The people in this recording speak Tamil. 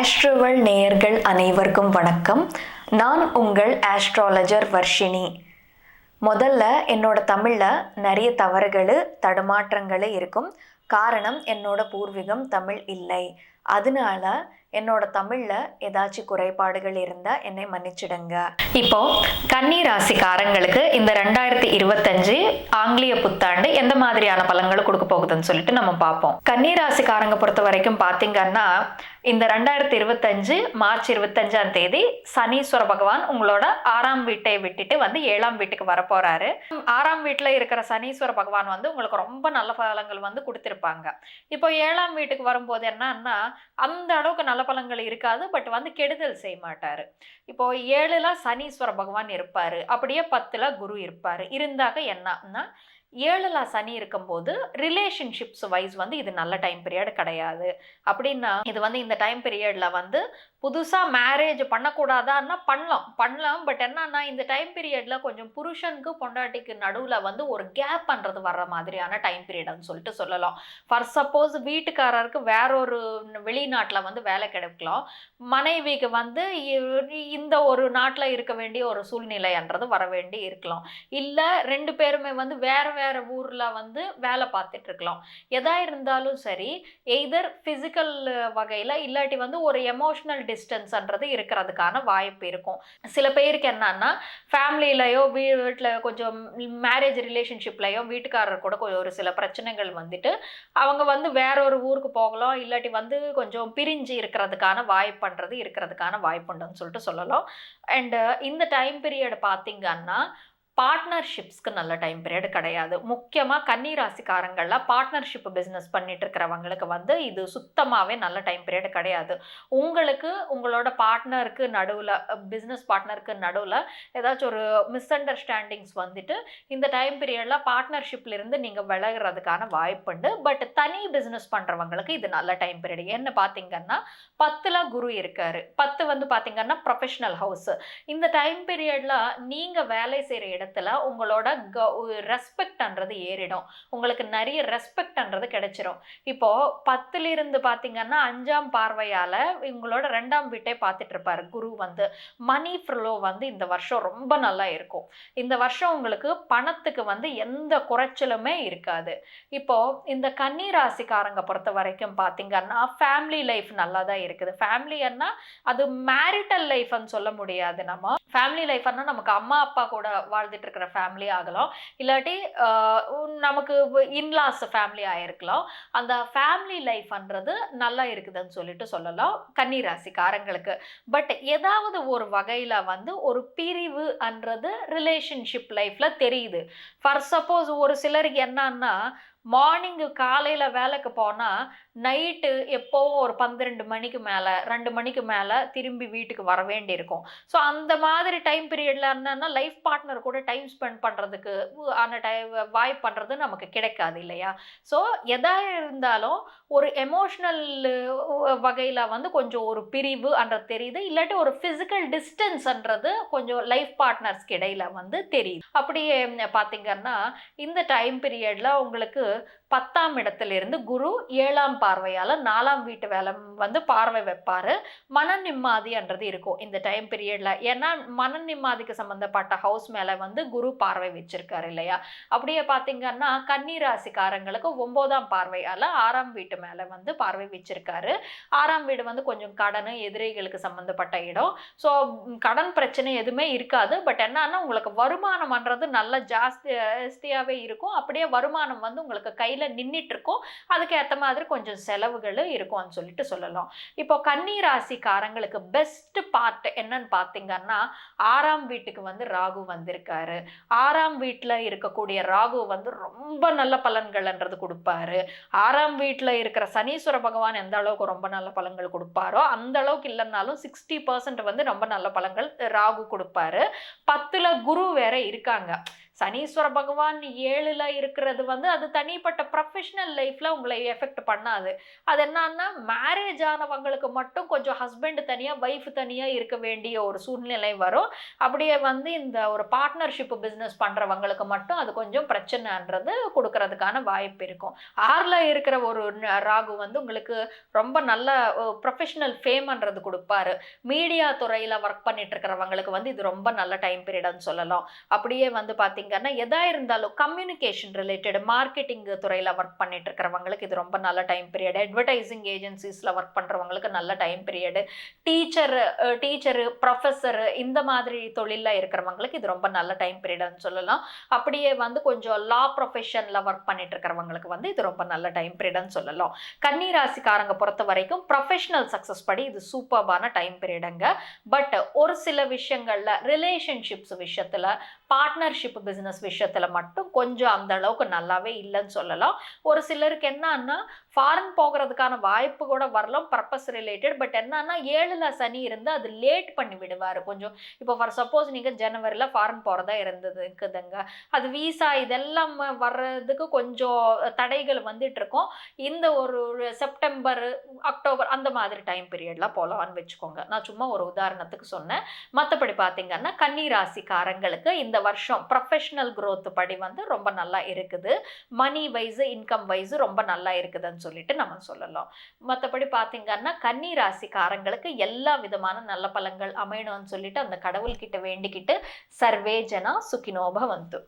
ஆஸ்ட்ரோவல் நேயர்கள் அனைவருக்கும் வணக்கம். நான் உங்கள் ஆஸ்ட்ராலஜர் வர்ஷினி. முதல்ல என்னோட தமிழில் நிறைய தவறுகள் தடுமாற்றங்கள் இருக்கும். காரணம் என்னோட பூர்வீகம் தமிழ் இல்லை. அதனால என்னோட தமிழில் ஏதாச்சும் குறைபாடுகள் இருந்தால் என்னை மன்னிச்சிடுங்க. இப்போ கன்னி ராசிக்காரங்களுக்கு இந்த ரெண்டாயிரத்தி இருபத்தஞ்சு ஆங்கிலேய புத்தாண்டு எந்த மாதிரியான பலன்களை கொடுக்க போகுதுன்னு சொல்லிட்டு நம்ம பார்ப்போம். கன்னி ராசிக்காரங்க பொறுத்த வரைக்கும் பார்த்தீங்கன்னா இந்த ரெண்டாயிரத்தி இருபத்தஞ்சு மார்ச் இருபத்தஞ்சாம் தேதி சனீஸ்வர பகவான் உங்களோட ஆறாம் வீட்டை விட்டுட்டு வந்து ஏழாம் வீட்டுக்கு வரப்போறாரு. ஆறாம் வீட்டில் இருக்கிற சனீஸ்வர பகவான் வந்து உங்களுக்கு ரொம்ப நல்ல பலங்கள் வந்து கொடுத்துருப்பாங்க. இப்போ ஏழாம் வீட்டுக்கு வரும்போது என்னன்னா அந்த அளவுக்கு நல்ல பலங்கள் இருக்காது பட் வந்து கெடுதல் செய்ய மாட்டார். இப்போ ஏழுல சனீஸ்வர பகவான் இருப்பார் அப்படியே பத்தில் குரு இருப்பார். இருந்தாக என்னன்னா ஏழலா சனி இருக்கும்போது ரிலேஷன்ஷிப்ஸ் வைஸ் வந்து இது நல்ல டைம் பீரியட் கிடையாது. அப்படின்னா இது வந்து இந்த டைம் பீரியடில் வந்து புதுசாக மேரேஜ் பண்ணக்கூடாதான்னா பண்ணலாம். பண்ணலாம். பட் என்னன்னா இந்த டைம் பீரியடில் கொஞ்சம் புருஷனுக்கு பொண்டாட்டிக்கு நடுவில் வந்து ஒரு கேப் பண்ணுறது வர்ற மாதிரியான டைம் பீரியட்னு சொல்லிட்டு சொல்லலாம். ஃபார் சப்போஸ் வீட்டுக்காரருக்கு வேற ஒரு வெளிநாட்டில் வந்து வேலை கிடைக்கலாம். மனைவிக்கு வந்து இந்த ஒரு நாட்டில் இருக்க வேண்டிய ஒரு சூழ்நிலைன்றது வர வேண்டி இருக்கலாம். இல்லை ரெண்டு பேருமே வந்து வேறு வேறு ஊரில் வந்து வேலை பார்த்துட்டு இருக்கலாம். எதா இருந்தாலும் சரி எய்தர் ஃபிசிக்கல் வகையில் இல்லாட்டி வந்து ஒரு எமோஷ்னல் டிஸ்டன்ஸ்ன்றது இருக்கிறதுக்கான வாய்ப்பு இருக்கும். சில பேருக்கு என்னன்னா ஃபேமிலியிலையோ வீட்டில் கொஞ்சம் மேரேஜ் ரிலேஷன்ஷிப்லையோ வீட்டுக்காரர் கூட கொஞ்சம் ஒரு சில பிரச்சனைகள் வந்துட்டு அவங்க வந்து வேற ஒரு ஊருக்கு போகலாம் இல்லாட்டி வந்து கொஞ்சம் பிரிஞ்சு இருக்கிறதுக்கான வாய்ப்புன்றது இருக்கிறதுக்கான வாய்ப்புண்டுன்னு சொல்லிட்டு சொல்லலாம். அண்டு இந்த டைம் பீரியட் பார்த்தீங்கன்னா பார்ட்னர்ஷிப்ஸ்க்கு நல்ல டைம் பீரியட் கிடையாது. முக்கியமாக கன்னி ராசிக்காரங்களில் பார்ட்னர்ஷிப் பிஸ்னஸ் பண்ணிட்டு இருக்கிறவங்களுக்கு வந்து இது சுத்தமாகவே நல்ல டைம் பீரியட் கிடையாது. உங்களுக்கு உங்களோட பார்ட்னருக்கு நடுவில் பிஸ்னஸ் பார்ட்னருக்கு நடுவில் ஏதாச்சும் ஒரு மிஸ் அண்டர்ஸ்டாண்டிங்ஸ் வந்துட்டு இந்த டைம் பீரியடில் பார்ட்னர்ஷிப்லேருந்து நீங்கள் விலகிறதுக்கான வாய்ப்புண்டு பட் தனி பிஸ்னஸ் பண்ணுறவங்களுக்கு இது நல்ல டைம் பீரியட் என்ன பார்த்தீங்கன்னா பத்தில் குரு இருக்காரு. பத்து வந்து பார்த்தீங்கன்னா ப்ரொஃபஷனல் ஹவுஸ் இந்த டைம் பீரியடில் நீங்கள் வேலை செய்கிற இடத்துல உங்களோட க ரெஸ்பெக்ட்ன்றது ஏறிடும். உங்களுக்கு நிறைய ரெஸ்பெக்ட்ன்றது கிடைச்சிரும். இப்போது பத்துலேருந்து பார்த்தீங்கன்னா அஞ்சாம் பார்வையால் உங்களோட ரெண்டாம் வீட்டை பார்த்துட்டு இருப்பார். குரு வந்து மணி ஃப்ளோ வந்து இந்த வருஷம் ரொம்ப நல்லா இருக்கும். இந்த வருஷம் உங்களுக்கு பணத்துக்கு வந்து எந்த குறைச்சலுமே இருக்காது. இப்போது இந்த கன்னி ராசிக்காரங்க பொறுத்த வரைக்கும் பார்த்தீங்கன்னா ஃபேமிலி லைஃப் நல்லா தான் இருக்குது ஃபேமிலின்னா அது மேரிட்டல் லைஃப்னு சொல்ல முடியாது நம்ம. ஃபேமிலி லைஃப்னா நமக்கு அம்மா அப்பா கூட வாழ்ந்துட்டு இருக்கிற ஃபேமிலி ஆகலாம் இல்லாட்டி நமக்கு இன்லாஸ் ஃபேமிலி ஆகிருக்கலாம் அந்த ஃபேமிலி லைஃப்ன்றது நல்லா இருக்குதுன்னு சொல்லிட்டு சொல்லலாம். கன்னி ராசிக்காரங்களுக்கு பட் ஏதாவது ஒரு வகையில் வந்து ஒரு பிரிவு அன்றது ரிலேஷன்ஷிப் லைஃப்பில் தெரியுது. ஃபார் சப்போஸ் ஒரு சிலருக்கு என்னன்னா மார்னிங்கு காலையில் வேலைக்கு போனால் நைட்டு எப்போவும் ஒரு பன்னிரெண்டு மணிக்கு மேலே ரெண்டு மணிக்கு மேலே திரும்பி வீட்டுக்கு வர வேண்டியிருக்கும். ஸோ அந்த மாதிரி டைம் பீரியடில் என்னன்னா லைஃப் பார்ட்னர் கூட டைம் ஸ்பெண்ட் பண்ணுறதுக்கு ஆன டைம் வாய்ப்பு பண்ணுறது நமக்கு கிடைக்காது இல்லையா? ஸோ எதா இருந்தாலும் ஒரு எமோஷ்னல் வகையில் வந்து கொஞ்சம் ஒரு பிரிவு அன்றது தெரியுது. இல்லாட்டி ஒரு ஃபிசிக்கல் டிஸ்டன்ஸ்ன்றது கொஞ்சம் லைஃப் பார்ட்னர்ஸ்க்கு இடையில் வந்து தெரியுது. அப்படியே பார்த்தீங்கன்னா இந்த டைம் பீரியடில் உங்களுக்கு பத்தாம் இடத்துல இருந்து குரு ஏழாம் பார்வையால் நாலாம் வீட்டு வேலை வந்து பார்வை வைப்பாரு. மன நிம்மதின்றது இருக்கும் இந்த டைம் பீரியடில் ஏன்னா மன நிம்மதிக்கு சம்மந்தப்பட்ட ஹவுஸ் மேலே வந்து குரு பார்வை வச்சிருக்காரு இல்லையா? அப்படியே பார்த்தீங்கன்னா கன்னிராசிக்காரங்களுக்கு ராசிக்காரங்களுக்கு பார்வையால் ஆறாம் வீட்டு மேலே வந்து பார்வை வச்சிருக்காரு. ஆறாம் வீடு வந்து கொஞ்சம் கடன் எதிரிகளுக்கு சம்மந்தப்பட்ட இடம். ஸோ கடன் பிரச்சனை எதுவுமே இருக்காது. பட் என்னன்னா உங்களுக்கு வருமானம்ன்றது நல்ல ஜாஸ்தி ஜாஸ்தியாகவே இருக்கும். அப்படியே வருமானம் வந்து உங்களுக்கு கையில் நின்றுட்டு இருக்கும் அதுக்கேற்ற மாதிரி கொஞ்சம் செலவுகள் இருக்கும்னு சொல்லிட்டு சொல்லலாம். இப்போ கன்னி ராசிக்காரங்களுக்கு பெஸ்ட் பார்ட் என்னன்னு பார்த்தீங்கன்னா ஆறாம் வீட்டுக்கு வந்து ராகு வந்திருக்காரு. ஆறாம் வீட்டில் இருக்கக்கூடிய ராகு வந்து ரொம்ப நல்ல பலன்கள்ன்றது கொடுப்பாரு. ஆறாம் வீட்டில் இருக்கிற சனீஸ்வர பகவான் எந்த அளவுக்கு ரொம்ப நல்ல பலன்கள் கொடுப்பாரோ அந்த அளவுக்கு இல்லைன்னாலும் சிக்ஸ்டி பர்சன்ட் வந்து ரொம்ப நல்ல பலன்கள் ராகு கொடுப்பாரு. பத்தில் குரு வேற இருக்காங்க. சனீஸ்வர பகவான் ஏழில் இருக்கிறது வந்து அது தனிப்பட்ட ப்ரொஃபஷனல் லைஃப்பில் உங்களை எஃபெக்ட் பண்ணாது. அது என்னன்னா மேரேஜ் ஆனவங்களுக்கு மட்டும் கொஞ்சம் ஹஸ்பண்ட் தனியாக ஒய்ஃப் தனியாக இருக்க வேண்டிய ஒரு சூழ்நிலை வரும். அப்படியே வந்து இந்த ஒரு பார்ட்னர்ஷிப் பிஸ்னஸ் பண்ணுறவங்களுக்கு மட்டும் அது கொஞ்சம் பிரச்சனைன்றது கொடுக்கறதுக்கான வாய்ப்பு இருக்கும். ஆறில் இருக்கிற ஒரு ராகு வந்து உங்களுக்கு ரொம்ப நல்ல ப்ரொஃபஷனல் ஃபேம்ன்றது கொடுப்பாரு. மீடியா துறையில் ஒர்க் பண்ணிட்டு இருக்கிறவங்களுக்கு வந்து இது ரொம்ப நல்ல டைம் பீரியட்னு சொல்லலாம். அப்படியே வந்து பார்த்தீங்கன்னா எதா இருந்தாலும் கம்யூனிகேஷன் ரிலேட்டட் மார்க்கெட்டிங் துறையில் ஒர்க் பண்ணிட்டு இருக்கிறவங்களுக்கு இது ரொம்ப நல்ல டைம் பீரியட் அட்வர்டைசிங் ஏஜென்சிஸில் ஒர்க் பண்ணுறவங்களுக்கு நல்ல time period teacher teacher professor இந்த மாதிரி தொழிலில் இருக்கிறவங்களுக்கு இது ரொம்ப நல்ல டைம் பீரியட்னு சொல்லலாம். அப்படியே வந்து கொஞ்சம் லா ப்ரொஃபஷனில் ஒர்க் பண்ணிட்டு இருக்கிறவங்களுக்கு வந்து இது ரொம்ப நல்ல டைம் பீரியட்னு சொல்லலாம். கன்னிராசிக்காரங்க பொறுத்த வரைக்கும் ப்ரொஃபஷனல் சக்ஸஸ் படி இது சூப்பர்பான டைம் பீரியடுங்க பட் ஒரு சில விஷயங்களில் ரிலேஷன்ஷிப்ஸ் விஷயத்தில் பார்ட்னர்ஷிப் பிஸ்னஸ் விஷயத்தில் மட்டும் கொஞ்சம் அந்த அளவுக்கு நல்லாவே இல்லைன்னு சொல்லலாம். ஒரு சிலருக்கு என்னன்னா ஃபாரின் போகிறதுக்கான வாய்ப்பு கூட வரலாம் பர்பஸ் ரிலேட்டட் பட் என்னன்னா ஏழில் சனி இருந்து அது லேட் பண்ணி விடுவார். கொஞ்சம் இப்போ ஃபார் சப்போஸ் நீங்கள் ஜனவரியில் ஃபாரின் போகிறதா இருந்தது இருக்குதுங்க அது விசா இதெல்லாம் வர்றதுக்கு கொஞ்சம் தடைகள் வந்துட்டு இருக்கும் இந்த ஒரு செப்டம்பர் அக்டோபர் அந்த மாதிரி டைம் பீரியட்லாம் போகலான்னு வச்சுக்கோங்க. நான் சும்மா ஒரு உதாரணத்துக்கு சொன்னேன். மற்றபடி பார்த்தீங்கன்னா கன்னி ராசிக்காரங்களுக்கு இந்த வருஷம் ப்ரொஃபஷனல் growth படி வந்து ரொம்ப நல்லா இருக்குது. மணி வைஸு இன்கம் வைஸு ரொம்ப நல்லா இருக்குதுன்னு சொல்லிட்டு நம்ம சொல்லலாம். மற்றபடி பார்த்தீங்கன்னா கன்னி ராசிக்காரங்களுக்கு எல்லா விதமான நல்ல பலங்கள் அமையணும்னு சொல்லிட்டு அந்த கடவுள்கிட்ட வேண்டிக்கிட்டு சர்வே சுக்கினோப வந்து